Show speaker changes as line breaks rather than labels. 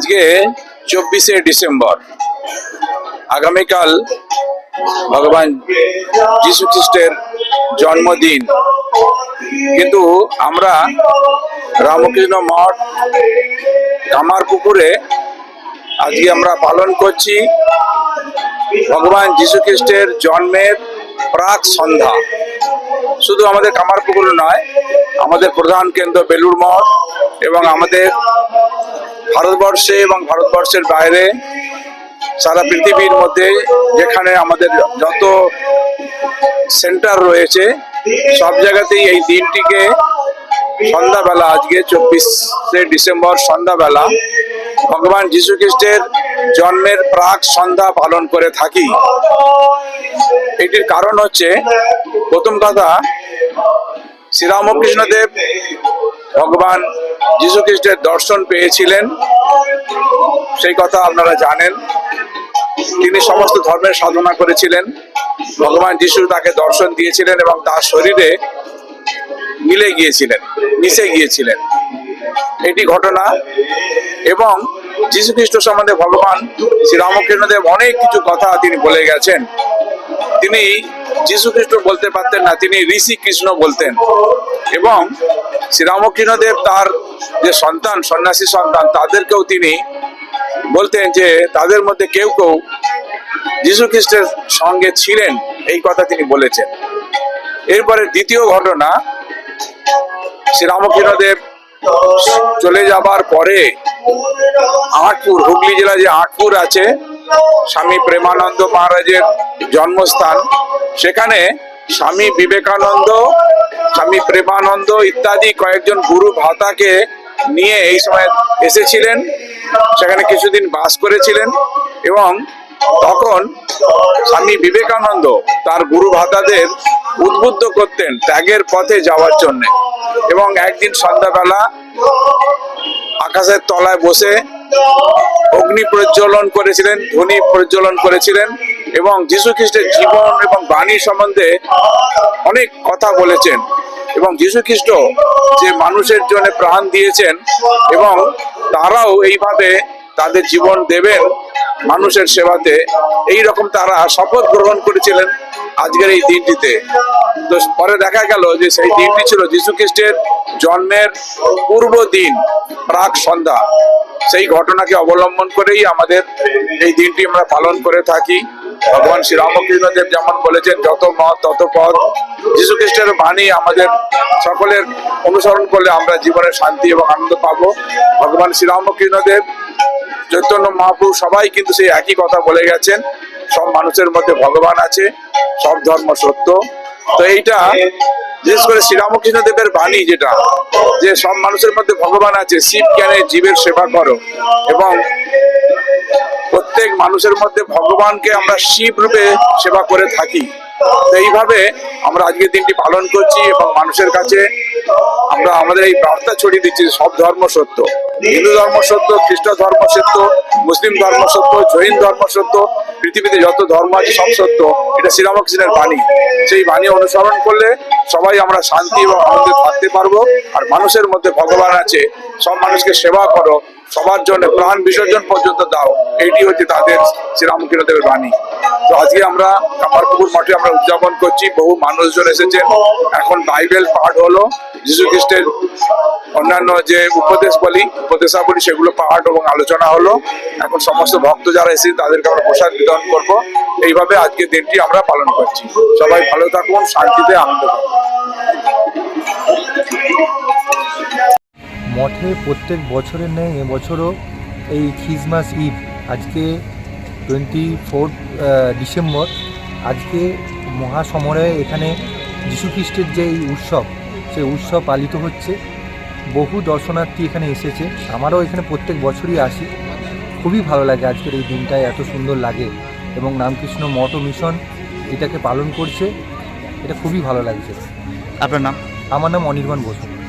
আজকে চব্বিশে ডিসেম্বর। আগামীকাল ভগবান যীশু খ্রিস্টের জন্মদিন। কিন্তু আমরা রামকৃষ্ণ মঠ কামারপুকুরে আজকে আমরা পালন করছি ভগবান যীশু খ্রিস্টের জন্মের প্রাক সন্ধ্যা। শুধু আমাদের কামারপুকুর নয়, আমাদের প্রধান কেন্দ্র বেলুর মঠ এবং আমাদের ভারতবর্ষে এবং ভারতবর্ষের বাইরে সারা পৃথিবীর মধ্যে যেখানে আমাদের যত সেন্টার রয়েছে, সব জায়গাতেই এই দিনটিকে সন্ধ্যাবেলা, আজকে চব্বিশে ডিসেম্বর সন্ধ্যাবেলা ভগবান যীশু খ্রিস্টের জন্মের প্রাক সন্ধ্যা পালন করে থাকি। এটির কারণ হচ্ছে, প্রথম কথা শ্রীরামকৃষ্ণ দেব ভগবান যীশু খ্রিস্টের দর্শন পেয়েছিলেন, সেই কথা আপনারা জানেন। তিনি সমস্ত ধর্মের সাধনা করেছিলেন। ভগবান যিশু তাকে দর্শন দিয়েছিলেন এবং তার শরীরে মিলে গিয়েছিলেন, মিশে গিয়েছিলেন। এটি ঘটনা এবং যীশু খ্রিস্ট সম্বন্ধে ভগবান শ্রীরামকৃষ্ণদেব অনেক কিছু কথা তিনি বলে গেছেন। তিনি যীশু খ্রিস্ট বলতে পারতেন না, তিনি ঋষি কৃষ্ণ বলতেন এবং শ্রীরামকৃষ্ণদেব তার যে সন্তান, সন্ন্যাসী সন্তান, তাদেরকেও তিনি বলতেন যে তাদের মধ্যে কেউ কেউ যীশু খ্রিস্টের সঙ্গে ছিলেন, এই কথা তিনি বলেছেন। এরপরে দ্বিতীয় ঘটনা, শ্রীরামকৃষ্ণদেব চলে যাবার পরে আটপুর হুগলি জেলা যে আটপুর আছে, স্বামী প্রেমানন্দ মহারাজের জন্মস্থান, সেখানে স্বামী বিবেকানন্দ, স্বামী প্রেমানন্দ ইত্যাদি কয়েকজন গুরু ভাতাকে নিয়ে এই সময় এসেছিলেন। সেখানে কিছুদিন বাস করেছিলেন এবং তখন স্বামী বিবেকানন্দ তার গুরু ভাতাদের উদ্বুদ্ধ করতেন ত্যাগের পথে যাওয়ার জন্য। এবং একদিন সন্ধ্যাবেলা আকাশের তলায় বসে অগ্নি প্রজ্বলন করেছিলেন, ধ্বনি প্রজ্বলন করেছিলেন এবং যীশু খ্রিস্টের জীবন এবং বাণী সম্বন্ধে অনেক কথা বলেছেন এবং যীশু খ্রিস্ট যে মানুষের জন্য প্রাণ দিয়েছেন এবং তারাও এইভাবে তাদের জীবন দেবেন মানুষের সেবাতে এই রকম তারা শপথ গ্রহণ করেছিলেন আজকের এই দিনটিতে। তো পরে দেখা গেল যে সেই দিনটি ছিল যীশু খ্রিস্টের জন্মের পূর্ব দিন প্রাক সন্ধ্যা। সেই ঘটনাকে অবলম্বন করেই আমাদের এই দিনটি আমরা পালন করে থাকি। ভগবান শ্রী রামকৃষ্ণদেব যেমন বলেছেন, যত মত, তত পথ। যীশু খ্রিস্টের বাণী আমাদের সকলের অনুসরণ করলে আমরা জীবনে শান্তি এবং আনন্দ পাবো। ভগবান শ্রী রামকৃষ্ণদেব, চৈতন্য মহাপ্রভু সবাই কিন্তু সেই একই কথা বলে গেছেন, সব মানুষের মধ্যে ভগবান আছে, সব ধর্ম সত্য। তো এইটা বিশেষ করে শ্রীরামকৃষ্ণ দেবের বাণী যেটা, যে সব মানুষের মধ্যে ভগবান আছে, শিব জ্ঞানে জীবের সেবা করো এবং প্রত্যেক মানুষের মধ্যে ভগবানকে আমরা শিব রূপে সেবা করে থাকি। এইভাবে আমরা আজকের দিনটি পালন করছি এবং মানুষের কাছে আমরা আমাদের এই বার্তা ছড়িয়ে দিচ্ছি, সব ধর্ম সত্য। হিন্দু ধর্ম সত্য, খ্রিস্ট ধর্ম সত্য, মুসলিম ধর্ম সত্য, জৈন ধর্ম সত্য, পৃথিবীতে যত ধর্ম আছে সব সত্য। এটা শ্রীরামকৃষ্ণের বাণী। সেই বাণী অনুসরণ করলে সবাই আমরা শান্তি এবং আনন্দে থাকতে পারব। আর মানুষের মধ্যে ভগবান আছে, সব মানুষকে সেবা করো। সবার জন্য প্রাণ বিসর্জন পর্যন্ত দাও। এইটি হচ্ছে তাদের শ্রীরামকৃষ্ণ দেবের বাণী। তো আজকে আমরা কামারপুকুর মাঠে আমরা উদযাপন করছি, বহু মানুষজন এসেছেন। এখন বাইবেল পাঠ হলো যীশু খ্রিস্টের অন্যান্য যে উপদেশ বলি, উপদেশাবলী, সেগুলো পাঠ এবং আলোচনা হলো। এখন সমস্ত ভক্ত যারা এসেছে তাদেরকে আমরা প্রসাদ বিতরণ করব। এইভাবে আজকে দিনটি আমরা পালন করছি। সবাই ভালো থাকুন, শান্তিতে আনন্দ পাবো
মঠে প্রত্যেক বছরের নেই এবছরও এই খ্রিসমাস ইভ আজকে টোয়েন্টি ফোর্থ ডিসেম্বর আজকে মহাসমরে এখানে যীশুখ্রিস্টের যে এই উৎসব সেই উৎসব পালিত হচ্ছে। বহু দর্শনার্থী এখানে এসেছে আমারও এখানে প্রত্যেক বছরই আসি। খুবই ভালো লাগে আজকের এই দিনটায় এত সুন্দর লাগে। এবং রামকৃষ্ণ মঠ মিশন এটাকে পালন করছে এটা খুবই ভালো লাগছে।
আপনার নাম?
আমার নাম অনির্বাণ বসু।